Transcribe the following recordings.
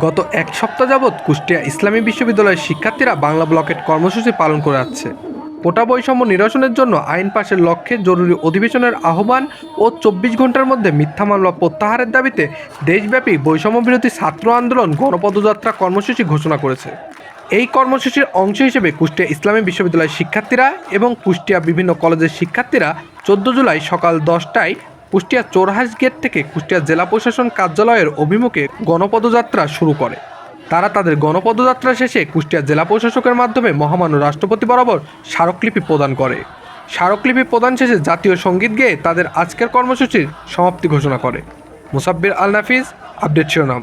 গত এক সপ্তাহ যাবৎ কুষ্টিয়া ইসলামী বিশ্ববিদ্যালয়ের শিক্ষার্থীরা বাংলা ব্লকেট কর্মসূচি পালন করে আসছে। কোটা বৈষম্য নিরসনের জন্য আইন পাশের লক্ষ্যে জরুরি অধিবেশনের আহ্বান ও চব্বিশ ঘণ্টার মধ্যে মিথ্যা মামলা প্রত্যাহারের দাবিতে দেশব্যাপী বৈষম্য বিরোধী ছাত্র আন্দোলন গণপদযাত্রা কর্মসূচি ঘোষণা করেছে। এই কর্মসূচির অংশ হিসেবে কুষ্টিয়া ইসলামী বিশ্ববিদ্যালয়ের শিক্ষার্থীরা এবং কুষ্টিয়া বিভিন্ন কলেজের শিক্ষার্থীরা চোদ্দ জুলাই সকাল দশটায় কুষ্টিয়া চোরহাস গেট থেকে কুষ্টিয়া জেলা প্রশাসন কার্যালয়ের অভিমুখে গণপদযাত্রা শুরু করে। তারা তাদের গণপদযাত্রা শেষে কুষ্টিয়া জেলা প্রশাসকের মাধ্যমে মহামান্য রাষ্ট্রপতি বরাবর স্মারকলিপি প্রদান করে। স্মারকলিপি প্রদান শেষে জাতীয় সংগীত গেয়ে তাদের আজকের কর্মসূচির সমাপ্তি ঘোষণা করে। মুসাব্বির আল নাফিজ, আপডেট শিরোনাম।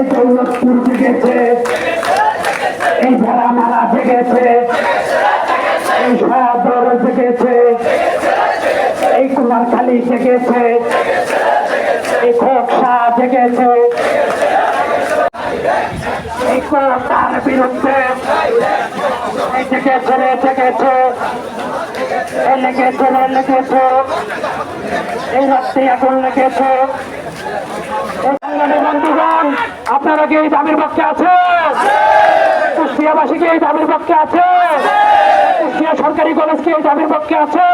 এই দৌলতপুর জেগেছে এই ভেড়া মারা জেগেছে এই সয়াদর জেগেছে এই কুমারখালী জেগেছে এই খোকসা জেগেছে এই কোটার বিরুদ্ধে এই জেগেছে রে জেগেছে এই লেগেছে লেগেছে। এই রক্তে আগুন লেগেছে। আপনারা কি এই দাবির পক্ষে আছে কুষ্টিয়াবাসী কি এই দাবির পক্ষে আছে কুষ্টিয়া সরকারি কলেজ কি এই দাবির পক্ষে আছে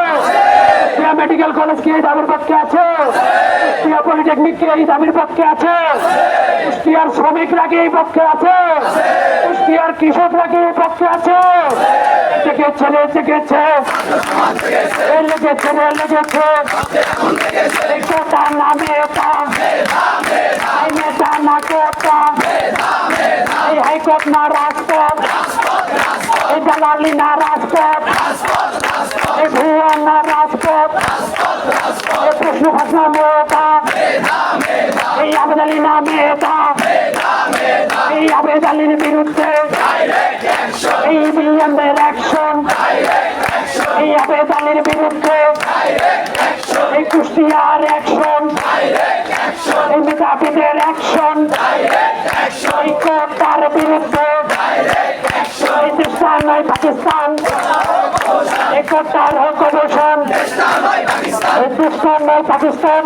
কুষ্টিয়া মেডিকেল কলেজ কি এই দাবির পক্ষে আছে কুষ্টিয়া পলিটেকনিক কি এই দাবির পক্ষে আছে কুষ্টিয়ার শ্রমিকরা কি এই পক্ষে আছে কুষ্টিয়ার কৃষকরা কি এই পক্ষে আছে জেগেছে এ লেগেছে লেগেছে কোটা নামে এটা কোটা এই হাইকোর্ট না রাজপথ এই দালালি না রাজপথ এই ভুয়া না রাজপথ এই প্রশ্ন ভাষা মেয়েটা এই আবেদ আলী না মেয়েটা এই আবেদ আলীর বিরুদ্ধে এই মিলিয়নদের অ্যাকশন এই আবেদ আলীর বিরুদ্ধে এই কুষ্টিয়ার অ্যাকশন মেধাবীদের অ্যাকশন এই কোটার বিরুদ্ধে এই নয় পাকিস্তান এই হোক অবসান এই নয় পাকিস্তান